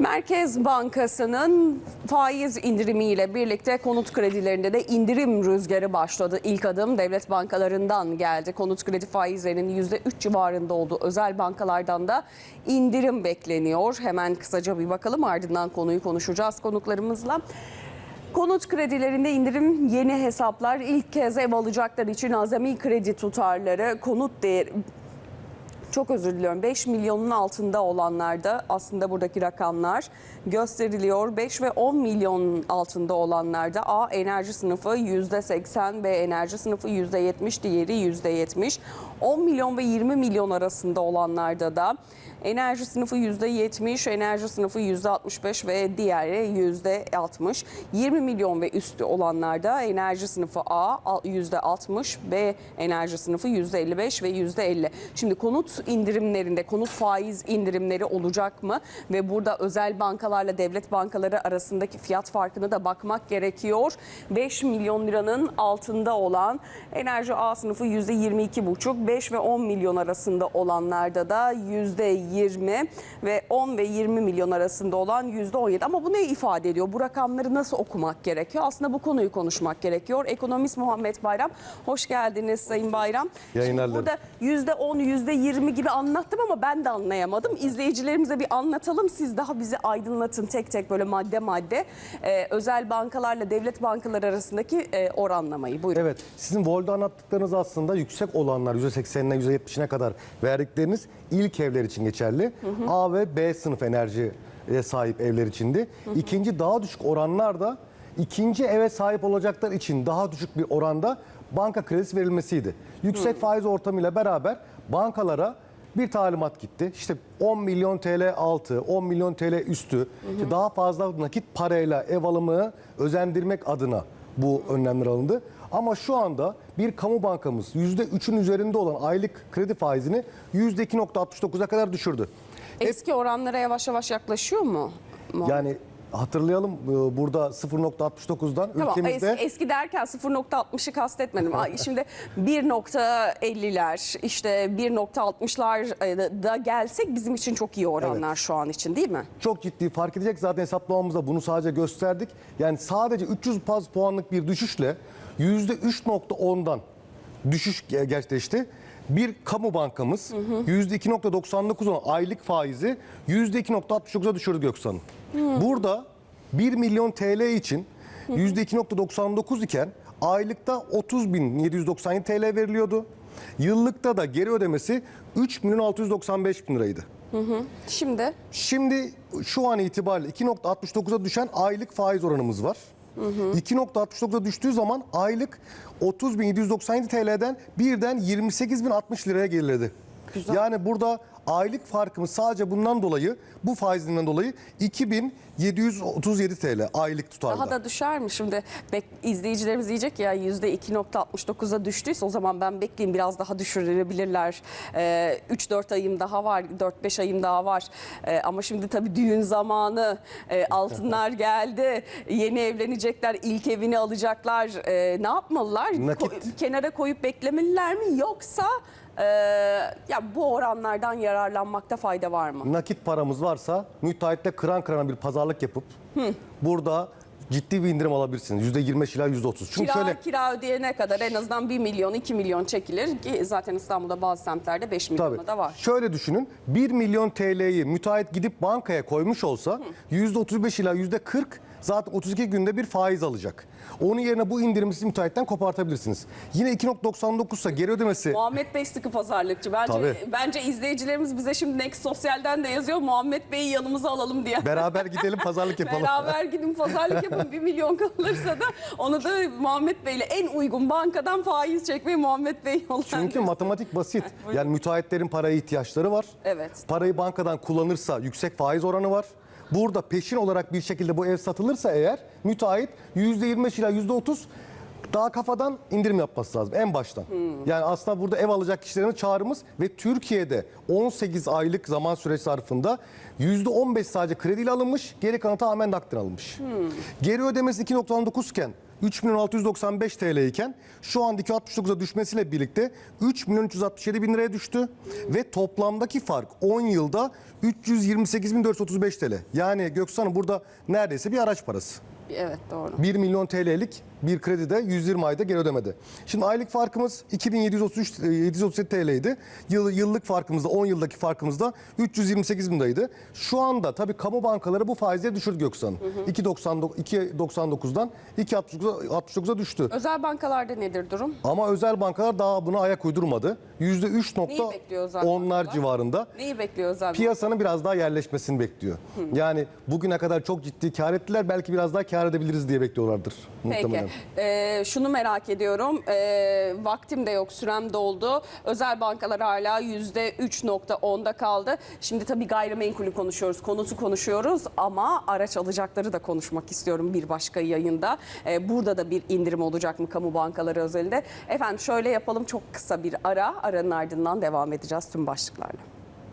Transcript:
Merkez Bankası'nın faiz indirimiyle birlikte konut kredilerinde de indirim rüzgarı başladı. İlk adım devlet bankalarından geldi. Konut kredi faizlerinin %3 civarında olduğu özel bankalardan da indirim bekleniyor. Hemen kısaca bir bakalım ardından konuyu konuşacağız konuklarımızla. Konut kredilerinde indirim yeni hesaplar ilk kez ev alacaklar için azami kredi tutarları konut değeri çok özür diliyorum 5 milyonun altında olanlarda aslında buradaki rakamlar gösteriliyor. 5 ve 10 milyonun altında olanlarda A enerji sınıfı %80, B enerji sınıfı %70, diğeri %70. 10 milyon ve 20 milyon arasında olanlarda da enerji sınıfı %70, enerji sınıfı %65 ve diğeri %60. 20 milyon ve üstü olanlarda enerji sınıfı A %60, B enerji sınıfı %55 ve %50. Şimdi konut indirimlerinde konut faiz indirimleri olacak mı? Ve burada özel bankalarla devlet bankaları arasındaki fiyat farkını da bakmak gerekiyor. 5 milyon liranın altında olan enerji A sınıfı %22,5, 5 ve 10 milyon arasında olanlarda da %20 ve 10 ve 20 milyon arasında olan %17. Ama bu ne ifade ediyor? Bu rakamları nasıl okumak gerekiyor? Aslında bu konuyu konuşmak gerekiyor. Ekonomist Muhammed Bayram, hoş geldiniz Sayın Bayram. Yayınlar burada %10, %20 gibi anlattım ama ben de anlayamadım. İzleyicilerimize bir anlatalım. Siz daha bizi aydınlatın tek tek böyle madde madde. Ee, özel bankalarla devlet bankaları arasındaki e, oranlamayı. Buyurun. Evet, sizin Vol'da anlattıklarınız aslında yüksek olanlar %80'ine %70'ine kadar verdikleriniz ilk evler için geçerli. A ve B sınıf enerjiye sahip evler içindi. İkinci daha düşük oranlar da ikinci eve sahip olacaklar için daha düşük bir oranda banka kredisi verilmesiydi. Yüksek faiz ortamıyla beraber bankalara bir talimat gitti. İşte 10 milyon TL altı, 10 milyon TL üstü işte daha fazla nakit parayla ev alımını özendirmek adına bu önlemler alındı. Ama şu anda bir kamu bankamız %3'ün üzerinde olan aylık kredi faizini %2.69'a kadar düşürdü. Eski oranlara yavaş yavaş yaklaşıyor mu? Muhammed? Yani hatırlayalım e, burada 0.69'dan Tamam ülkemizde eski, eski derken 0.60'ı kastetmedim. Şimdi 1.50'ler işte 1.60'lar da gelsek bizim için çok iyi oranlar şu an için değil mi? çok ciddi fark edecek. Zaten hesaplamamızda bunu sadece gösterdik. Yani sadece 300 baz puanlık bir düşüşle %3.10'dan düşüş ge- gerçekleşti. Bir kamu bankamız %2.99 olan aylık faizi %2.69'a düşürdü Göksan. Burada 1 milyon TL için %2.99 iken aylıkta 30.797 TL veriliyordu. Yıllıkta da geri ödemesi 3 milyon 695 bin liraydı. Şimdi Şimdi şu an itibariyle 2.69'a düşen aylık faiz oranımız var. 2.69'a düştüğü zaman aylık 30.797 TL'den birden 28.060 liraya geriledi. Güzel. Yani burada aylık farkımız sadece bundan dolayı bu faizinden dolayı 2737 TL aylık tutarda. daha da düşer mi? Şimdi bek, izleyicilerimiz diyecek ya %2.69'a düştüyse o zaman ben bekleyeyim biraz daha düşürebilirler. Ee, 3-4 ayım daha var, 4-5 ayım daha var. Ee, ama şimdi tabii düğün zamanı, e, altınlar geldi, yeni evlenecekler, ilk evini alacaklar. Ee, ne yapmalılar? Nakit. Ko- kenara koyup beklemeliler mi? Yoksa e, ya bu oranlardan yararlanmakta fayda var mı? nakit paramız varsa müteahhitle kıran kırana bir pazarlık yapıp burada ciddi bir indirim alabilirsiniz. %25 ila %30. Çünkü Kira, şöyle kira ödeyene kadar en azından 1 milyon 2 milyon çekilir ki zaten İstanbul'da bazı semtlerde 5 milyona Tabii. da var. Şöyle düşünün. 1 milyon TL'yi müteahhit gidip bankaya koymuş olsa %35 ila %40 zaten 32 günde bir faiz alacak. Onun yerine bu indirimi siz müteahhitten kopartabilirsiniz. Yine 2.99 ise geri ödemesi Muhammed Bey sıkı pazarlıkçı. Bence Tabii. bence izleyicilerimiz bize şimdi Next Sosyal'den de yazıyor. Muhammed Bey'i yanımıza alalım diye. beraber gidelim pazarlık yapalım. Beraber gidin pazarlık yapın 1 milyon kalırsa da onu da Muhammed Bey'le en uygun bankadan faiz çekmeyi Muhammed Bey yollandırsın. Çünkü matematik basit. Yani müteahhitlerin paraya ihtiyaçları var. Evet. Parayı bankadan kullanırsa yüksek faiz oranı var. Burada peşin olarak bir şekilde bu ev satılırsa eğer müteahhit %25 ila %30 daha kafadan indirim yapması lazım en baştan. Yani aslında burada ev alacak kişilerin çağrımız ve Türkiye'de 18 aylık zaman süresi zarfında %15 sadece krediyle alınmış, geri kalanı tamamen nakden alınmış. Geri ödemesi 2.19 iken 3 milyon 695 TL iken şu an 2.69'a düşmesiyle birlikte 3 milyon 367 bin liraya düştü ve toplamdaki fark 10 yılda 328.435 TL. Yani Göksu Hanım burada neredeyse bir araç parası. Evet doğru. 1 milyon TL'lik bir kredide 120 ayda geri ödemedi. Şimdi aylık farkımız 2733 e, 737 TL'ydi. Yıl, yıllık farkımız da 10 yıldaki farkımız da 328 bin liraydı. Şu anda tabii kamu bankaları bu faizleri düşürdü Göksan. 2.99 2.99'dan 2.69'a 69'a düştü. Özel bankalarda nedir durum? Ama özel bankalar daha buna ayak uydurmadı. Neyi bekliyor özel %3.10'lar bankalar? civarında. Neyi bekliyor özel? Piyasanın biraz daha yerleşmesini bekliyor. Yani bugüne kadar çok ciddi kar ettiler. Belki biraz daha kar edebiliriz diye bekliyorlardır muhtemelen. Peki. Ee, şunu merak ediyorum. Ee, vaktim de yok, sürem doldu. Özel bankalar hala %3.10'da kaldı. Şimdi tabii gayrimenkulü konuşuyoruz, konutu konuşuyoruz ama araç alacakları da konuşmak istiyorum bir başka yayında. Ee, burada da bir indirim olacak mı kamu bankaları özelinde? Efendim şöyle yapalım çok kısa bir ara. Aranın ardından devam edeceğiz tüm başlıklarla.